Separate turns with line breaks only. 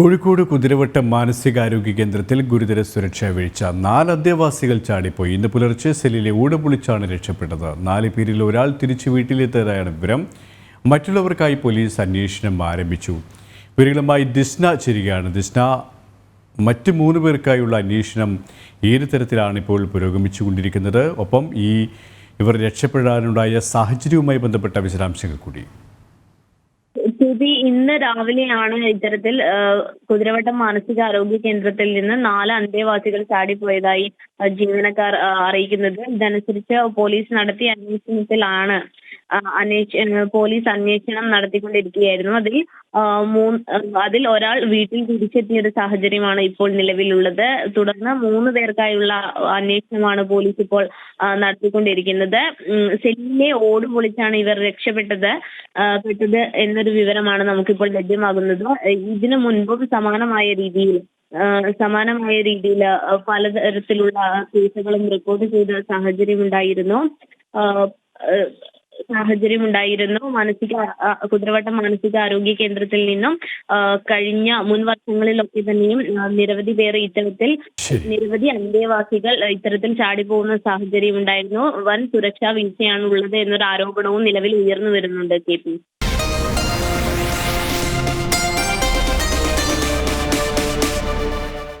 കോഴിക്കോട് കുതിരവട്ടം മാനസികാരോഗ്യ കേന്ദ്രത്തിൽ ഗുരുതര സുരക്ഷാ വീഴ്ച. നാല് അന്തേവാസികൾ ചാടിപ്പോയി. ഇന്ന് പുലർച്ചെ സെല്ലിലെ ഊടപൊളിച്ചാണ് രക്ഷപ്പെട്ടത്. നാല് പേരിൽ ഒരാൾ തിരിച്ചു വീട്ടിലെത്തിയതായാണ് വിവരം. മറ്റുള്ളവർക്കായി പോലീസ് അന്വേഷണം ആരംഭിച്ചു. വിവരങ്ങളുമായി ദിസ്ന ചേരുകയാണ്. ദിസ്ന മറ്റ് മൂന്ന് പേർക്കായുള്ള അന്വേഷണം ഏത് തരത്തിലാണ് ഇപ്പോൾ പുരോഗമിച്ചുകൊണ്ടിരിക്കുന്നത്? ഒപ്പം ഈ ഇവർ രക്ഷപ്പെടാനുണ്ടായ സാഹചര്യവുമായി ബന്ധപ്പെട്ട വിശദാംശങ്ങൾ കൂടി.
ശ്രുതി ഇന്ന് രാവിലെയാണ് ഇത്തരത്തിൽ കുതിരവട്ടം മാനസികാരോഗ്യ കേന്ദ്രത്തിൽ നിന്ന് നാല് അന്തേവാസികൾ ചാടിപ്പോയതായി ജീവനക്കാർ അറിയിക്കുന്നത്. ഇതനുസരിച്ച് പോലീസ് നടത്തിയ അന്വേഷണത്തിലാണ് പോലീസ് അന്വേഷണം നടത്തിക്കൊണ്ടിരിക്കുകയായിരുന്നു. അതിൽ അതിൽ ഒരാൾ വീട്ടിൽ തിരിച്ചെത്തിയ ഒരു സാഹചര്യമാണ് ഇപ്പോൾ നിലവിലുള്ളത്. തുടർന്ന് മൂന്ന് പേർക്കായുള്ള അന്വേഷണമാണ് പോലീസ് ഇപ്പോൾ നടത്തിക്കൊണ്ടിരിക്കുന്നത്. സെല്ലിനെ ഓട് പൊളിച്ചാണ് ഇവർ രക്ഷപ്പെട്ടത് പെട്ടത് എന്നൊരു വിവരമാണ് നമുക്കിപ്പോൾ ലഭ്യമാകുന്നത്. ഇതിനു മുൻപും സമാനമായ രീതിയിൽ സമാനമായ രീതിയിൽ പലതരത്തിലുള്ള കേസുകളും റിപ്പോർട്ട് ചെയ്ത സാഹചര്യമുണ്ടായിരുന്നു. ആ, ഉണ്ടായിരുന്നു. മാനസിക ആ, കുതിരവട്ടം മാനസികാരോഗ്യ കേന്ദ്രത്തിൽ നിന്നും കഴിഞ്ഞ മുൻ വർഷങ്ങളിലൊക്കെ തന്നെയും നിരവധി പേർ ഇത്തരത്തിൽ നിരവധി അന്തേവാസികൾ ഇത്തരത്തിൽ ചാടിപ്പോകുന്ന സാഹചര്യം ഉണ്ടായിരുന്നു വൻ സുരക്ഷാ വീഴ്ചയാണ് ഉള്ളത് എന്നൊരു ആരോപണവും നിലവിൽ ഉയർന്നു വരുന്നുണ്ട് കെ പി.